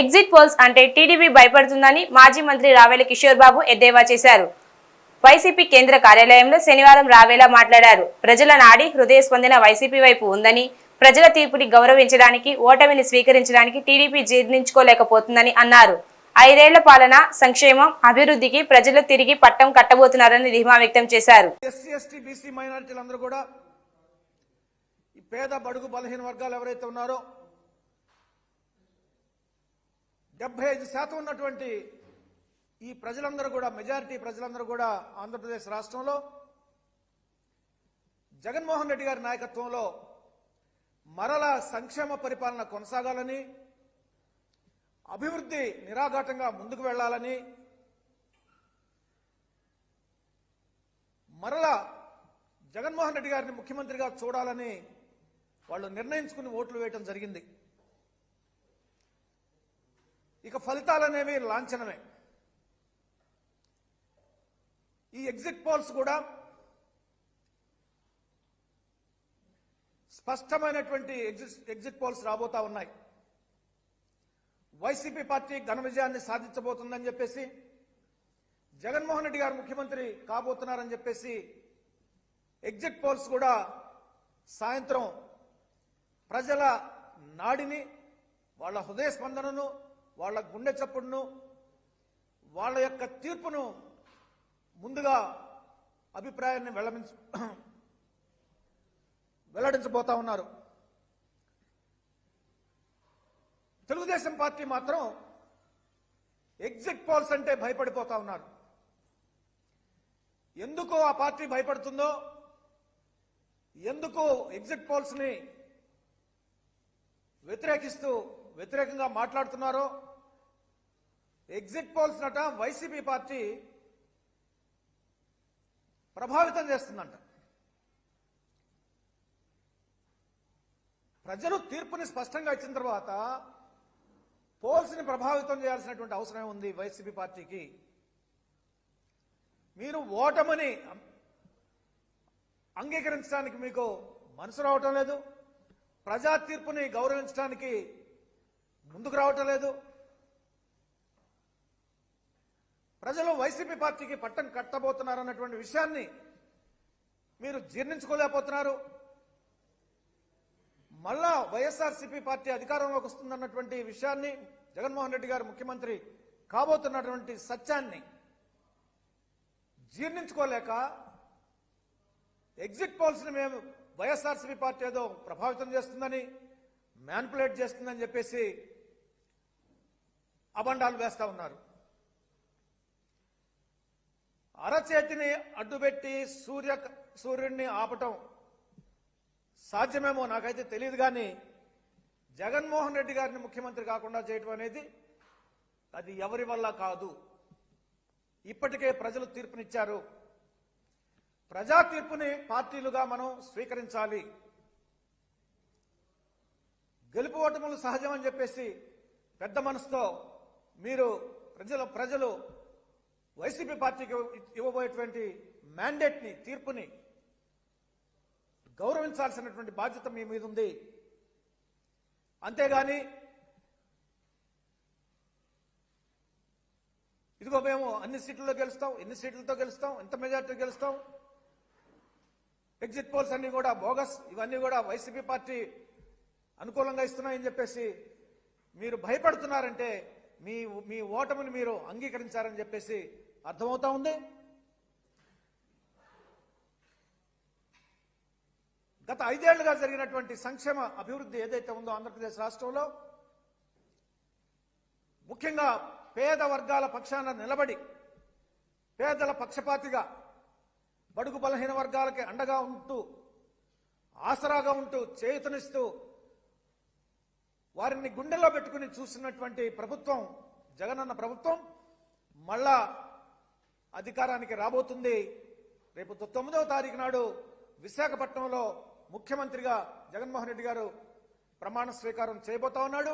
Exit polls అంటే TDP భయపడుతుందని మాజీ మంత్రి రావేల కిషోర్ బాబు ఎద్దేవా చేశారు. వైసీపీ కేంద్ర కార్యాలయంలో శనివారం రావేలా మాట్లాడారు. ప్రజల నాడి హృదయ స్పందన వైసీపీ వైపు ఉందని ప్రజల తీర్పుని గౌరవించడానికి ఓటమిని స్వీకరించడానికి టీడీపీ జీర్ణించుకోలేకపోతుందని అన్నారు. ఐదేళ్ళ పాలన సంక్షేమం అభివృద్ధికి ప్రజలు తిరిగి పట్టం కట్టబోతున్నారని ధీమా వ్యక్తం చేశారు. ఎస్సీ మైనారిటీలందరూ కూడా పేద బడుగు బలహీన వర్గాలు ఎవరైతే ఉన్నారో డెబ్బై ఐదు శాతం ఉన్నటువంటి ఈ ప్రజలందరూ కూడా మెజారిటీ ప్రజలందరూ కూడా ఆంధ్రప్రదేశ్ రాష్ట్రంలో జగన్మోహన్ రెడ్డి గారి నాయకత్వంలో మరల సంక్షేమ పరిపాలన కొనసాగాలని అభివృద్ధి నిరాఘాటంగా ముందుకు వెళ్ళాలని మరలా జగన్మోహన్ రెడ్డి గారిని ముఖ్యమంత్రిగా చూడాలని వాళ్ళు నిర్ణయించుకుని ఓట్లు వేయటం జరిగింది. ఇక ఫలితాలు అనేవి లాంఛనమే. ఈ ఎగ్జిట్ పోల్స్ కూడా స్పష్టమైనటువంటి ఎగ్జిట్ ఎగ్జిట్ పోల్స్ రాబోతా ఉన్నాయి. వైసీపీ పార్టీ ఘన విజయాన్ని సాధించబోతుందని చెప్పేసి జగన్మోహన్ రెడ్డి గారు ముఖ్యమంత్రి కాబోతున్నారని చెప్పేసి ఎగ్జిట్ పోల్స్ కూడా సాయంత్రం ప్రజల నాడిని వాళ్ళ హృదయ స్పందనను వాళ్ళ గుండె చప్పుడును వాళ్ళ యొక్క తీర్పును ముందుగా అభిప్రాయాన్ని వెల్లడించ వెల్లడించబోతా ఉన్నారు. తెలుగుదేశం పార్టీ మాత్రం ఎగ్జిట్ పోల్స్ అంటే భయపడిపోతా ఉన్నారు. ఎందుకు ఆ పార్టీ భయపడుతుందో ఎందుకు ఎగ్జిట్ పోల్స్ని వ్యతిరేకిస్తూ వ్యతిరేకంగా మాట్లాడుతున్నారో? ఎగ్జిట్ పోల్స్ నట వైసీపీ పార్టీ ప్రభావితం చేస్తుందంట. ప్రజలు తీర్పుని స్పష్టంగా ఇచ్చిన తర్వాత పోల్స్ని ప్రభావితం చేయాల్సినటువంటి అవసరం ఉంది వైసీపీ పార్టీకి. మీరు ఓటమని అంగీకరించడానికి మీకు మనసు రావటం లేదు. ప్రజా తీర్పుని గౌరవించడానికి ముందుకు రావటం లేదు. ప్రజలు వైసీపీ పార్టీకి పట్టం కట్టబోతున్నారన్నటువంటి విషయాన్ని మీరు జీర్ణించుకోలేకపోతున్నారు. మళ్ళా వైఎస్ఆర్సీపీ పార్టీ అధికారంలోకి వస్తుందన్నటువంటి విషయాన్ని జగన్మోహన్ రెడ్డి గారు ముఖ్యమంత్రి కాబోతున్నటువంటి సత్యాన్ని జీర్ణించుకోలేక ఎగ్జిట్ పోల్స్ని మేము వైఎస్ఆర్సీపీ పార్టీ ఏదో ప్రభావితం చేస్తుందని మ్యాన్పులేట్ చేస్తుందని చెప్పేసి అబండాలు వేస్తా ఉన్నారు. అరచేతిని అడ్డుపెట్టి సూర్య సూర్యుడిని ఆపటం సాధ్యమేమో నాకైతే తెలియదు కానీ జగన్మోహన్ రెడ్డి గారిని ముఖ్యమంత్రి కాకుండా చేయటం అనేది అది ఎవరి వల్ల కాదు. ఇప్పటికే ప్రజలు తీర్పునిచ్చారు. ప్రజా తీర్పుని పార్టీలుగా మనం స్వీకరించాలి. గెలుపు ఓటములు సహజమని చెప్పేసి పెద్ద మనసుతో మీరు ప్రజల ప్రజలు వైసీపీ పార్టీకి ఇవ్వబోయేటువంటి మ్యాండేట్ని తీర్పుని గౌరవించాల్సినటువంటి బాధ్యత మీ మీద ఉంది. అంతేగాని ఇదిగో మేము అన్ని సీట్లలో గెలుస్తాం ఎన్ని సీట్లతో గెలుస్తాం ఎంత మెజార్టీ గెలుస్తాం. ఎగ్జిట్ పోల్స్ అన్ని కూడా బోగస్ ఇవన్నీ కూడా వైసీపీ పార్టీ అనుకూలంగా ఇస్తున్నాయని చెప్పేసి మీరు భయపడుతున్నారంటే మీ మీ ఓటమిని మీరు అంగీకరించారని చెప్పేసి అర్థమవుతా ఉంది? గత ఐదేళ్ళుగా జరిగినటువంటి సంక్షేమ అభివృద్ధి ఏదైతే ఉందో ఆంధ్రప్రదేశ్ రాష్ట్రంలో ముఖ్యంగా పేద వర్గాల పక్షాన నిలబడి పేదల పక్షపాతిగా బడుగు బలహీన వర్గాలకి అండగా ఉంటూ ఆసరాగా ఉంటూ చేయుతనిస్తూ వారిని గుండెల్లో పెట్టుకుని చూస్తున్నటువంటి ప్రభుత్వం జగనన్న ప్రభుత్వం మళ్ళా అధికారానికి రాబోతుంది. రేపు తొమ్మిదవ తారీఖు నాడు విశాఖపట్నంలో ముఖ్యమంత్రిగా జగన్మోహన్ రెడ్డి గారు ప్రమాణ స్వీకారం చేయబోతా ఉన్నాడు.